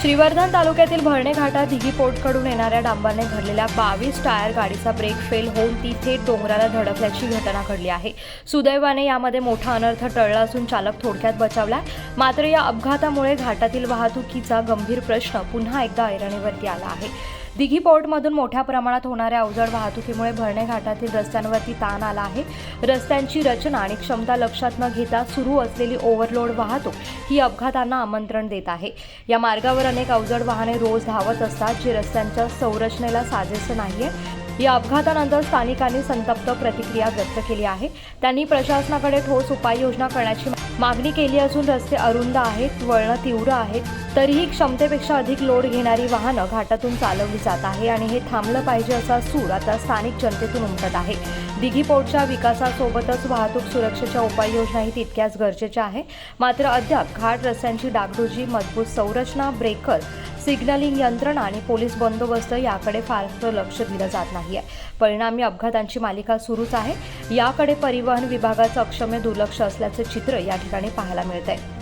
श्रीवर्धन तालुक्यातील भरणे घाटात दिघी पोर्टकडून येणाऱ्या डांबाने भरलेल्या बावीस टायर गाडीचा ब्रेक फेल होऊन ती थेट डोंगराला धडकल्याची घटना घडली आहे. सुदैवाने यामध्ये मोठा अनर्थ टळला असून चालक थोडक्यात बचावला मात्र या अपघातामुळे घाटातील वाहतुकीचा गंभीर प्रश्न पुन्हा एकदा ऐरणीवरती आला आहे. दिघी पोर्टमधून मोठ्या प्रमाणात होणाऱ्या अवजड वाहतुकीमुळे भरणे घाटातील रस्त्यांवरती ताण आला आहे. रस्त्यांची रचना आणि क्षमता लक्षात न घेता सुरू असलेली ओव्हरलोड वाहतूक ही अपघातांना आमंत्रण देत आहे. या मार्गावर अनेक अवजड वाहने रोज धावत असतात जे रस्त्यांच्या संरचनेला साजेसं नाहीये. या अपघातानंतर स्थानिकांनी संतप्त प्रतिक्रिया व्यक्त केली आहे. त्यांनी प्रशासनाकडे ठोस उपाययोजना करण्याची मागणी केली असून रस्ते अरुंद आहेत वळणं तीव्र आहेत. तरीही क्षमतेपेक्षा अधिक लोड घेणारी वाहनं घाटातून चालवली जात आहे आणि हे थांबलं पाहिजे असा सूर आता स्थानिक जनतेतून उमटत आहे. दिघी पोर्टच्या विकासासोबतच वाहतूक सुरक्षेच्या उपाययोजनाही तितक्याच गरजेच्या आहे. मात्र अद्याप घाट रस्त्यांची डागडुजी मजबूत संरचना ब्रेकर सिग्नलिंग यंत्रणा आणि पोलीस बंदोबस्त याकडे फारसं लक्ष दिलं जात नाही आहे परिणामी अपघातांची मालिका सुरूच आहे. याकडे परिवहन विभागाचं अक्षम्य दुर्लक्ष असल्याचं चित्र या ठिकाणी पाहायला मिळत आहे